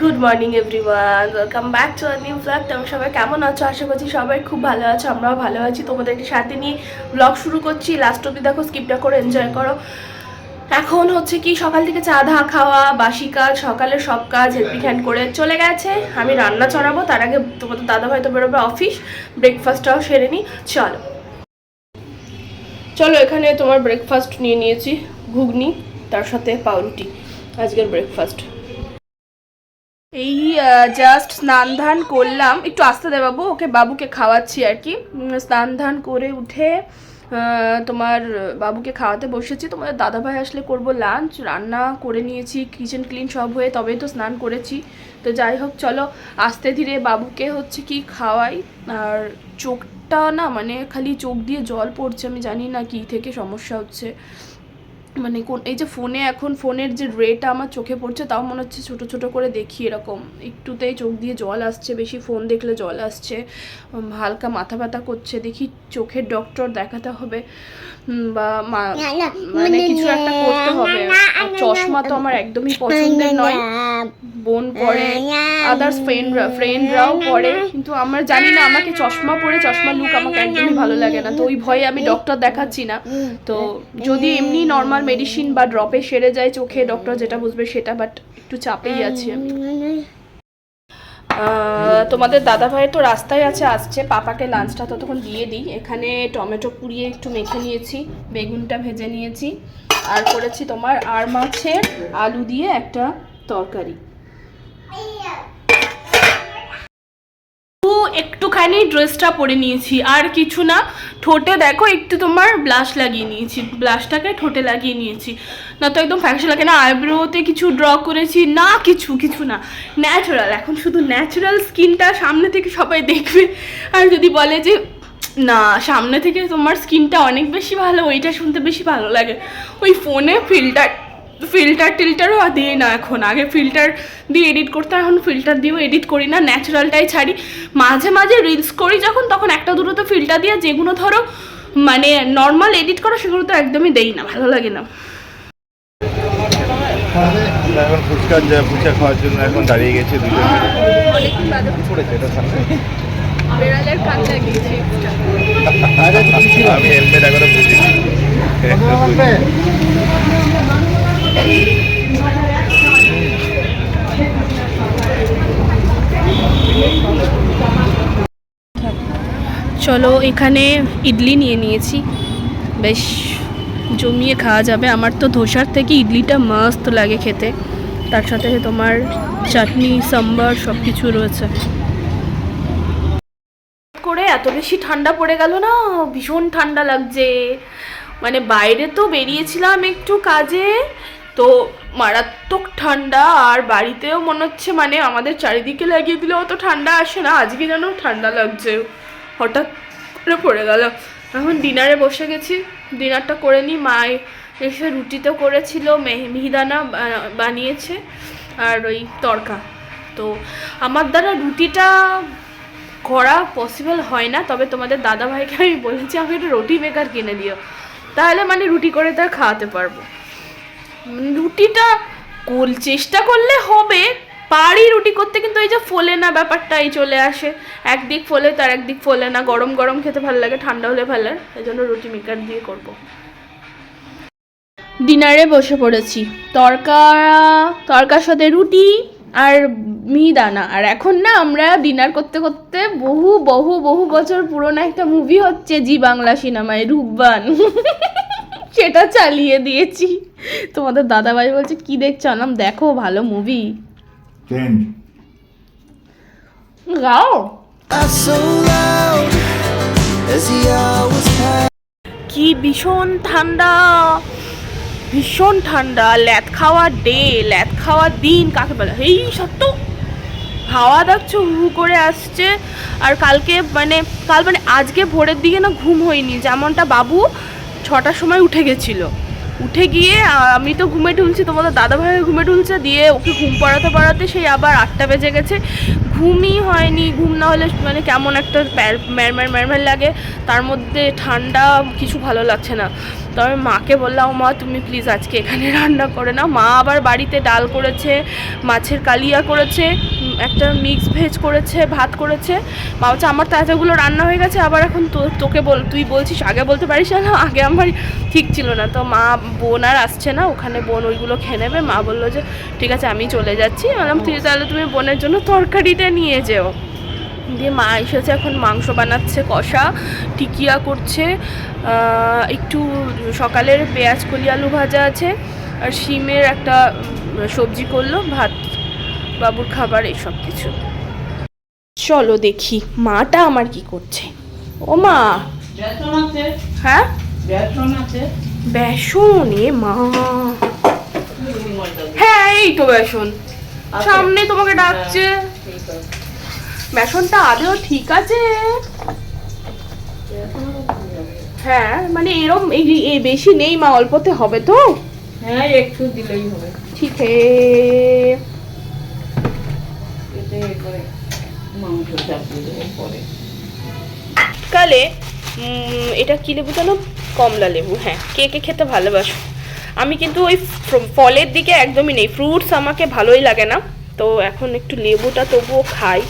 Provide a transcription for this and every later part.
Good morning everyone welcome back to our new blog তোমরা সবাই কেমন আছো? আশা করছি সবাই খুব ভালো আছো, আমরাও ভালো আছি। তোমাদেরকে সাথে নিয়ে ব্লগ শুরু করছি। লাস্ট অব্দি দেখো স্কিপটা করে এনজয় করো। এখন হচ্ছে কি, সকাল থেকে চা, ধা, খাওয়া, বাসি কাজ, সকালের সব কাজ হেল্পিং হ্যান্ড করে চলে গেছে। আমি রান্না চড়াবো, তার আগে তোমাদের দাদা ভাই তো বেরোবে অফিস ব্রেকফাস্টটাও সেরে নিই চলো। চলো, এখানে তোমার ব্রেকফাস্ট নিয়ে নিয়েছি, ঘুগনি, তার সাথে পাউরুটি। আজকের ব্রেকফাস্ট জাস্ট স্নান ধান করলাম। একটু আসতে দে বাবু, ওকে বাবুকে খাওয়াচ্ছি আর কি। স্নান ধান করে উঠে তোমার বাবুকে খাওয়াতে বসেছি। তোমাদের দাদাভাই আসলে করব লাঞ্চ রান্না করে নিয়েছি কিচেন ক্লিন সব হয়ে তবেই তো স্নান করেছি। তো যাই হোক, চলো, আস্তে ধীরে বাবুকে হচ্ছে কি খাওয়াই। আর চোখটা না মানে খালি চোখ দিয়ে জল পড়ছে, আমি জানি না কি থেকে সমস্যা হচ্ছে। মানে কোন এই যে ফোনে এখন ফোনের যে রেটা আমার চোখে পড়ছে তাও মনে হচ্ছে ছোট ছোট করে দেখি এরকম। একটুতেই চোখ দিয়ে জল আসছে বেশি ফোন দেখলে জল আসছে। হালকা মাথা ব্যথা করছে দেখি চোখের ডক্টর দেখাতে হবে। বা মা- মানে কিছু একটা করতে হবে। চশমা তো আমার একদমই পছন্দের নয়। বোন পরে আদার্স ফ্রেন্ডরা ফ্রেন্ডরাও পরে কিন্তু আমরা জানি না আমাকে চশমা পরে চশমা লুক আমাকে একদমই ভালো লাগে না। তো ওই ভয়ে আমি ডক্টর দেখাচ্ছি না। তো যদি এমনি নর্মাল মেডিসিন বা ড্রপে সেরে যায় চোখে ডক্টর যেটা বুঝবে সেটা বাট একটু চাপেই আছি আমি। তোমাদের দাদা ভাই তো রাস্তায় আছে, আসছে। পাপাকে লাঞ্চটা ততক্ষণ দিয়ে দিই। এখানে টমেটো পুড়িয়ে একটু মেখে নিয়েছি, বেগুনটা ভেজে নিয়েছি। আর করেছি তোমার আর মাছের আলু দিয়ে একটা তরকারি। একটুখানি ড্রেসটা পরে নিয়েছি, আর কিছু না। ঠোঁটে দেখো একটু তোমার ব্লাশ লাগিয়ে নিয়েছি ব্লাশটাকে ঠোঁটে লাগিয়ে নিয়েছি। না তো একদম ফ্যাকশন লাগে না আইব্রোতে কিছু ড্র করেছি, না কিছু কিছু না। ন্যাচারাল এখন শুধু ন্যাচারাল স্কিনটা সামনে থেকে সবাই দেখবে। আর যদি বলে যে, না, সামনে থেকে তোমার স্কিনটা অনেক বেশি ভালো, ওইটা শুনতে বেশি ভালো লাগে। ওই ফোনে ফিল্টার ফিল্টার টিল্টারও আর দিই না এখন। আগে ফিল্টার দিয়ে এডিট করতাম এখন ফিল্টার দিয়েও এডিট করি না। ন্যাচারালটাই ছাড়ি। মাঝে মাঝে রিলস করি যখন তখন একটা দুটো তো ফিল্টার দিয়ে যেগুলো ধরো মানে নর্মাল এডিট করা সেগুলো তো একদমই দেই না। ভালো লাগে না। এখন ফুচকা যা- ফুচকা খাওয়ার জন্য এখন দাঁড়িয়ে গেছে দুজন। পড়েছে এটা সামনে। বেড়ালের কান লাগিয়েছি আমি হেলমেট এখনও বুঝিনি চলো এখানে ইডলি নিয়ে নিয়েছি। বেশ, জমিয়ে খাওয়া যাবে। আমার তো ধোসার থেকে ইডলিটা মাস্ত লাগে খেতে। তার সাথে তোমার চাটনি, সাম্বার সব কিছু রয়েছে। করে এত বেশি ঠান্ডা পড়ে গেল না? ভীষণ ঠান্ডা লাগছে। মানে বাইরে তো বেরিয়েছিলাম একটু কাজে। তো মারাত্মক ঠান্ডা, আর বাড়িতেও মনে হচ্ছে মানে আমাদের চারিদিকে লাগিয়ে দিলে অত ঠান্ডা আসে না। আজকে যেন ঠান্ডা লাগছে। হঠাৎ করে পড়ে গেল। এখন ডিনারে বসে গেছি। ডিনারটা করে নিই। মা এসে রুটি তো করেছিল, মেহ- মিহিদানা বানিয়েছে, আর ওই তড়কা তো আমার দ্বারা রুটিটা করা পসিবল হয় না। তবে তোমাদের দাদা ভাইকে আমি বলেছি আমি একটা রুটি মেকার কিনে দিও। তাহলে মানে রুটি করে তার খাওয়াতে পারব। রুটিটা কোল, চেষ্টা করলে হবে, পারি রুটি করতে, কিন্তু এই যে ফোলে না ব্যাপারটা এই চলে আসে। একদিক ফোলে তার একদিক ফোলে না, গরম গরম খেতে ভালো লাগে, ঠান্ডা হলে ভালো লাগে, এই জন্য রুটি মেকার দিয়ে করব। ডিনারে বসে পড়েছি। তরকা, তরকার সাথে রুটি আর মিহিদানা। আর এখন না আমরা ডিনার করতে করতে বহু বহু বহু বছর পুরোনো একটা মুভি হচ্ছে জি বাংলা সিনেমায়, রূপবান। সেটা চালিয়ে দিয়েছি। তোমাদের দাদাভাই বলছে কি দেখছ? আনাম দেখো ভালো মুভি গাও. কি ভীষণ ঠান্ডা ভীষণ ঠান্ডা। ল্যাদ খাওয়া ডে ল্যাদ খাওয়ার দিন কাকে বলে? এই সত্য। হাওয়া দেখছ হু হু করে আসছে। আর কালকে মানে কাল মানে আজকে ভোরের দিকে না ঘুম হয়নি। যেমনটা বাবু ছটার সময় উঠে গেছিল। উঠে গিয়ে আমি তো ঘুমে ঢুলছি, তোমাদের দাদা ভাই ঘুমে ঢুলছে, দিয়ে ওকে ঘুম পাড়াতে পাড়াতে সেই আবার আটটা বেজে গেছে। ঘুমই হয়নি, ঘুম না হলে মানে কেমন একটা ম্যারম্যার ম্যারম্যার লাগে। তার মধ্যে ঠান্ডা কিছু ভালো লাগছে না। তো আমি মাকে বললাম, মা, তুমি প্লিজ আজকে এখানে রান্না করে নাও। মা আবার বাড়িতে ডাল করেছে, মাছের কালিয়া করেছে। একটা মিক্স ভেজ করেছে, ভাত করেছে। মা বলছে, আমার তো এতগুলো রান্না হয়ে গেছে, আবার এখন তোকে বল, তুই বলছিস, আগে বলতে পারিস না, আগে আমার ঠিক ছিল না। তো মা বোন আর আসছে না, ওখানে বোন ওইগুলো খেয়ে নেবে। মা বলল যে, ঠিক আছে, আমি চলে যাচ্ছি। বললাম তুই তাহলে তুমি বোনের জন্য তরকারিটা নিয়ে যেও। দিয়ে মা এসেছে, এখন মাংস বানাচ্ছে, কষা, টিকিয়া করছে একটু সকালের পেঁয়াজ কলি আলু ভাজা আছে, আর শিমের একটা সবজি করল, ভাত বাবুর খাবার এইসব কিছু। চলো দেখি মাটা আমার কি করছে? ও মা। হ্যাঁ? বেসন এ মা। হ্যাঁ এই তো বেসন। সামনে তোমাকে ডাকছে। বেসনটা আদেও ঠিক আছে। হ্যাঁ মানে এরম এই বেশি নেই মা অল্পতে হবে তো? হ্যাঁ একটু দিলেই হবে। ঠিক হে কালে এটা কি লেবু জানো? কমলা লেবু হ্যাঁ। কে কে খেতে ভালোবাসো? আমি কিন্তু ওই ফলের দিকে একদমই নেই। ফ্রুটস আমাকে ভালোই লাগে না। তো এখন একটু লেবুটা তবুও খাই।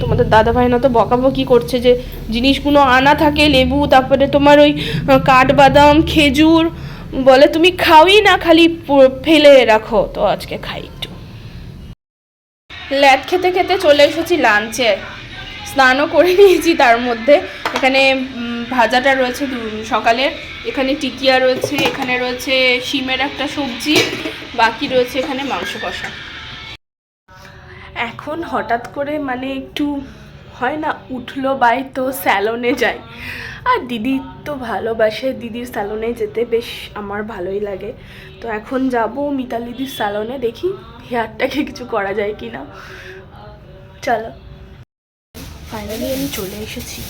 তোমাদের দাদা ভাই না তো বকাবকি করছে যে, জিনিসগুলো আনা থাকে লেবু, তারপরে তোমার ওই কাঠবাদাম, খেজুর, বলে তুমি খাওই না, খালি ফেলে রাখো। তো আজকে খাই একটু। ল্যাদ খেতে খেতে চলে এসেছি লাঞ্চে স্নানও করে নিয়েছি তার মধ্যে। এখানে ভাজাটা রয়েছে সকালের এখানে টিকিয়া রয়েছে, এখানে রয়েছে শিমের একটা সবজি, বাকি রয়েছে এখানে মাংস কষা। এখন হঠাৎ করে মানে একটু হয় না, উঠল বাই তো স্যালনে যাই। আর দিদি তো ভালোবাসে, দিদির স্যালনে যেতে বেশ আমার ভালোই লাগে। তো এখন যাব মিতালিদির স্যালনে দেখি হেয়ারটাকে কিছু করা যায় কি না চলো। ফাইনালি আমি চলে এসেছি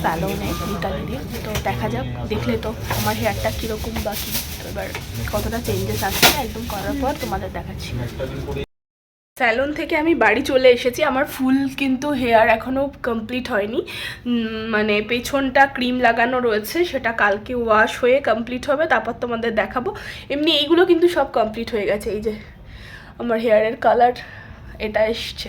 স্যালনে মিতালিদি তো দেখা যাক, দেখলে তো আমার হেয়ারটা কীরকম বা কী। এবার কতটা চেঞ্জেস আসছে একদম করার পর তোমাদের দেখাচ্ছি। স্যালন থেকে আমি বাড়ি চলে এসেছি। আমার ফুল কিন্তু হেয়ার এখনও কমপ্লিট হয়নি। মানে পেছনটা ক্রিম লাগানো রয়েছে, সেটা কালকে ওয়াশ হয়ে কমপ্লিট হবে, তারপর তোমাদের দেখাবো। এমনি এইগুলো কিন্তু সব কমপ্লিট হয়ে গেছে। এই যে, আমার হেয়ারের কালার এটা এসছে।